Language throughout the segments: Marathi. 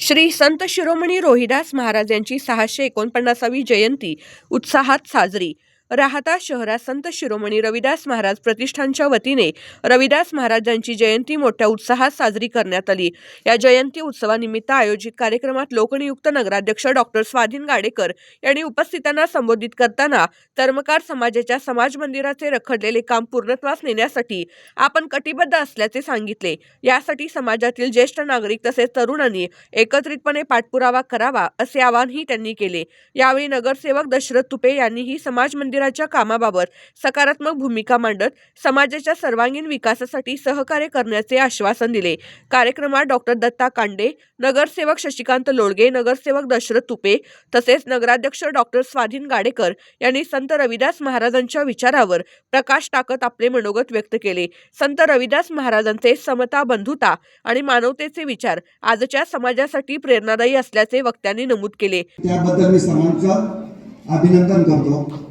श्री संत शिरोमणी रोहिदास महाराज यांची सहाशे एकोणपन्नासावी जयंती उत्साहात साजरी. राहता शहरात संत शिरोमणी रविदास महाराज प्रतिष्ठानच्या वतीने रविदास महाराजांची जयंती मोठ्या उत्साहात साजरी करण्यात आली. या जयंती उत्सवानिमित्त आयोजित कार्यक्रमात लोकनियुक्त नगराध्यक्ष डॉक्टर स्वाधीन गाडेकर यांनी उपस्थितांना संबोधित करताना कर्मकार समाजाच्या समाज मंदिराचे रखडलेले काम पूर्णत्वास नेण्यासाठी आपण कटिबद्ध असल्याचे सांगितले. यासाठी समाजातील ज्येष्ठ नागरिक तसेच तरुणांनी एकत्रितपणे पाठपुरावा करावा असे आवाहनही त्यांनी केले. यावेळी नगरसेवक दशरथ तुपे यांनीही समाज मंदिर मंदिराच्या कामाबाबत सकारात्मक भूमिका मांडत समाजाच्या सर्वांगीण विकासासाठी सहकार्य करण्याचे आश्वासन दिले. कार्यक्रमात डॉक्टर दत्ता कांडे नगरसेवक शशिकांत लोळगे नगरसेवक दशरथ तुपे तसेच नगराध्यक्ष डॉक्टर स्वाधीन गाडेकर यांनी संत रविदास महाराजांच्या विचारावर प्रकाश टाकत आपले मनोगत व्यक्त केले. संत रविदास महाराजांचे समता बंधुता आणि मानवतेचे विचार आजच्या समाजासाठी प्रेरणादायी असल्याचे वक्त्यांनी नमूद केले. त्याबद्दल मी सर्वांचं अभिनंदन करतो.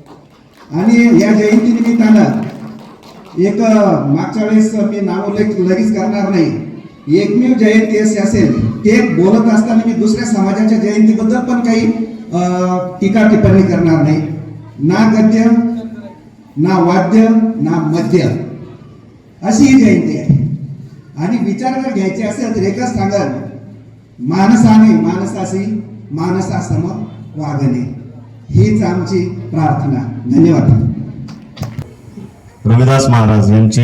आणि या जयंती निमित्तानं एक मागच्या वेळेस मी नावोल्लेख लगेच करणार नाही. एकमेव जयंती असे असेल ते बोलत असताना मी दुसऱ्या समाजाच्या जयंतीबद्दल पण काही टीका टिप्पणी करणार नाही. ना गद्य ना वाद्य ना मद्य. अशी ही जयंती आहे. आणि विचार जर घ्यायचे असेल तर एकच सांगाल माणसाने माणसाशी माणसासम वागणे. हीच आमची प्रार्थना. धन्यवाद. रविदास महाराज यांची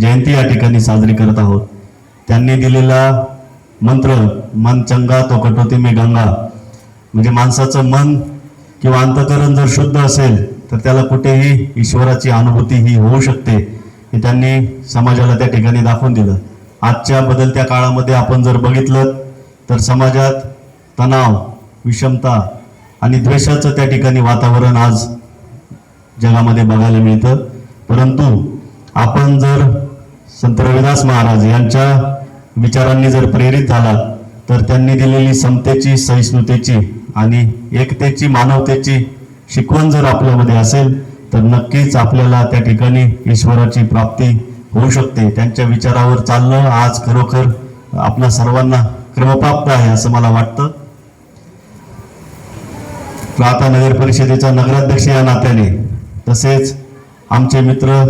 जयंती या ठिकाणी साजरी करत आहोत. त्यांनी दिलेला मंत्र मन चंगा तो कटोती मी गंगा. म्हणजे माणसाचं मन किंवा अंतकरण जर शुद्ध असेल तर त्याला कुठेही ईश्वराची अनुभूती ही होऊ शकते हे त्यांनी समाजाला त्या ठिकाणी दाखवून दिलं. आजच्या बदलत्या काळामध्ये आपण जर बघितलं तर समाजात तणाव विषमता आणि द्वेषाचं त्या ठिकाणी वातावरण आज जगामध्ये बघायला मिळतं. परंतु आपण जर संत रविदास महाराज यांच्या विचारांनी जर प्रेरित झाला तर त्यांनी दिलेली समतेची सहिष्णुतेची आणि एकतेची मानवतेची शिकवण जर आपल्यामध्ये असेल तर नक्कीच आपल्याला त्या ठिकाणी ईश्वराची प्राप्ती होऊ शकते. त्यांच्या विचारावर चालणं आज खरोखर आपल्या सर्वांना क्रमप्राप्त आहे असं मला वाटतं. प्राता नगर परिषदेचा नगराध्यक्ष या नात्याने तसेच आमचे मित्र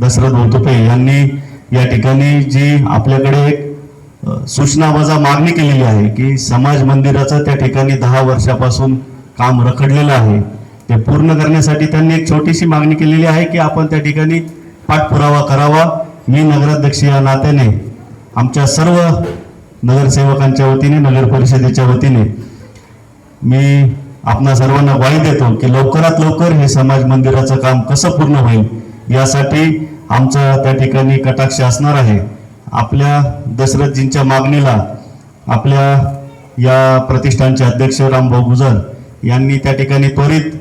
दशरथ भोतुपे यांनी या ठिकाणी जी आपल्याकडे एक सूचना वजा मागणी केलेली आहे की समाज मंदिराचं त्या ठिकाणी दहा वर्षापासून काम रखडलेलं आहे. ते पूर्ण करण्यासाठी त्यांनी एक छोटीशी मागणी केलेली आहे की आपण त्या ठिकाणी पाठपुरावा करावा. मी नगराध्यक्ष या नात्याने आमच्या सर्व नगरसेवकांच्या वतीने नगर परिषदेच्या वतीने मी आपणा सर्वांना ग्वाही देतो की लवकरात लवकर हे समाज मंदिराचं काम कसं पूर्ण होईल यासाठी आमचा त्या ठिकाणी कटाक्ष असणार आहे. आपल्या दशरथजींच्या मागणीला आपल्या या प्रतिष्ठानचे अध्यक्ष रामभाऊ गुजर यांनी त्या ठिकाणी त्वरित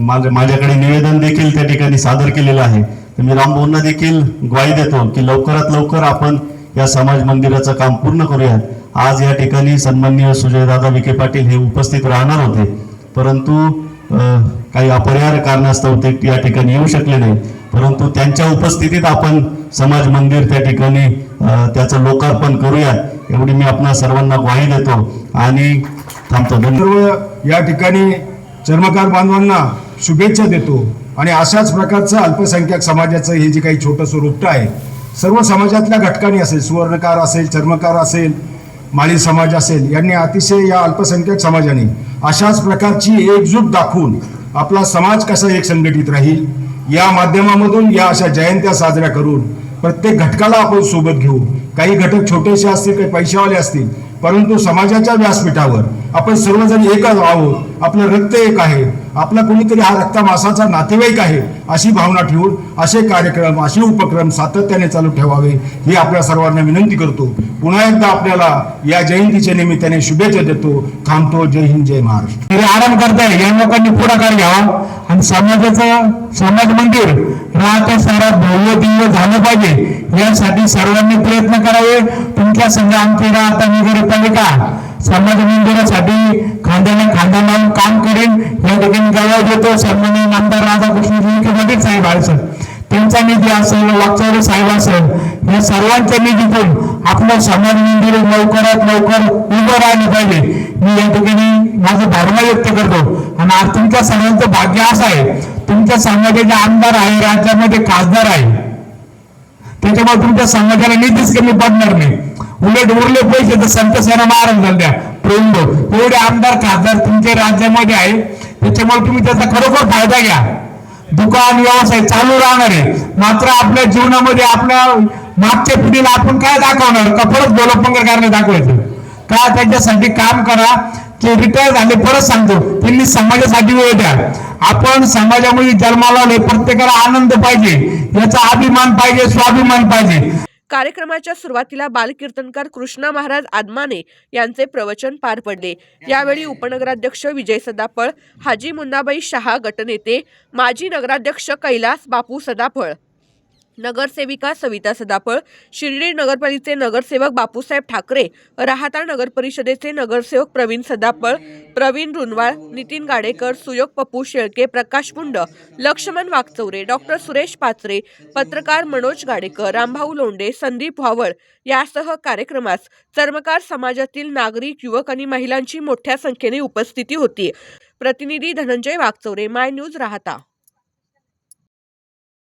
माझ्या माझ्याकडे निवेदन देखील त्या ठिकाणी सादर केलेलं आहे. तर मी रामभाऊंना देखील ग्वाही देतो की लवकरात लवकर आपण या समाज मंदिराचं काम पूर्ण करूयात. आज या ठिकाणी सन्माननीय सुजयदादा विखे पाटील हे उपस्थित राहणार होते. परंतु काही अपरिहार्य कारणास्तव ते या ठिकाणी येऊ शकले नाही. परंतु त्यांच्या उपस्थितीत आपण समाज मंदिर त्या ठिकाणी त्याचं लोकार्पण करूयात एवढी मी आपणा सर्वांना ग्वाही देतो. आणि थांबतो. सर्व या ठिकाणी चर्मकार बांधवांना शुभेच्छा देतो. आणि अशाच प्रकारचं अल्पसंख्याक समाजाचं हे जे काही छोटंसं रुपटं आहे सर्व समाजातल्या घटकांनी असेल सुवर्णकार असेल चर्मकार असेल माळी समाज असेल यांनी अतिशय या अल्पसंख्याक समाजाने अशाच प्रकारची एकजूट दाखवून आपला समाज कसा एक संघटित राहील या माध्यमामधून या अशा जयंत्या साजऱ्या करून प्रत्येक घटकाला आपण सोबत घेऊ काही घटक छोटेसे असतील काही पैशावाले असतील परंतु समाजाच्या व्यासपीठावर आपण सर्वजण एकच आहोत आपलं रक्त एक आहे. आपला कोणीतरी हा रक्ता मासाचा नातेवाईक आहे अशी भावना ठेवून असे कार्यक्रम असे उपक्रम सातत्याने चालू ठेवावे ही आपल्या सर्वांना विनंती करतो. पुन्हा एकदा आपल्याला या जयंतीच्या निमित्ताने शुभेच्छा देतो. थांबतो. जय हिंद जय महाराष्ट्र. आराम करताय या लोकांनी पुढाकार घ्यावा आणि समाजाचं समाज मंदिर राहत्या शहरात भव्य दिव्य झालं पाहिजे यासाठी सर्वांनी प्रयत्न करावे तुमच्या संघ आमची राहता नगरपालिका समाज मंदिरासाठी काम करेन. या ठिकाणी गवाह देतो सन्माननीय आमदार राधाकृष्ण पाटील साहेब आळसर त्यांचा निधी असेल वागचौरे साहेब असेल या सर्वांच्या निधीतून आपलं समाज मंदिर लवकरात लवकर उभं राहिलं पाहिजे. मी या ठिकाणी माझं भावना व्यक्त करतो. आणि आज तुमच्या सर्वांचं भाग्य असं आहे. तुमच्या समाजाचे आमदार आहे राज्यामध्ये खासदार आहे. त्याच्यामुळे तुमच्या समाजाला निधीच कमी पडणार नाही. उलट उरले पैसे तर संत सेना महाराज झाल्या प्रेम एवढे आमदार खासदार तुमच्या राज्यामध्ये आहे. त्याच्यामुळे तुम्ही त्याचा खरोखर फायदा घ्या. दुकान व्यवसाय चालू राहणार आहे. मात्र आपल्या जीवनामध्ये आपल्या मागच्या पिढीला आपण काय दाखवणार? का परत गोलपंकर कारण दाखवायचं? का त्याच्यासाठी काम करा? की रिटायर झाले परत सांगतो. त्यांनी समाजासाठी वेळ द्या. आपण समाजामध्ये जन्माला आले प्रत्येकाला आनंद पाहिजे. याचा अभिमान पाहिजे स्वाभिमान पाहिजे. कार्यक्रमाच्या सुरुवातीला बालकीर्तनकार कृष्णा महाराज आदमाने यांचे प्रवचन पार पडले. यावेळी उपनगराध्यक्ष विजय सदाफळ हाजी मुन्नाबाई शहा गटनेते माजी नगराध्यक्ष कैलास बापू सदाफळ नगरसेविका सविता सदाफळ शिर्डी नगरपालिकेचे नगरसेवक बापूसाहेब ठाकरे राहता नगर परिषदेचे नगरसेवक प्रवीण सदाफळ प्रवीण रुनवाळ नितीन गाडेकर सुयोग पप्पू शेळके प्रकाश पुंड लक्ष्मण वागचौरे डॉक्टर सुरेश पाचरे पत्रकार मनोज गाडेकर रामभाऊ लोंडे संदीप व्हावळ यासह कार्यक्रमास चर्मकार समाजातील नागरिक युवक आणि महिलांची मोठ्या संख्येने उपस्थिती होती. प्रतिनिधी धनंजय वागचौरे माय न्यूज राहता.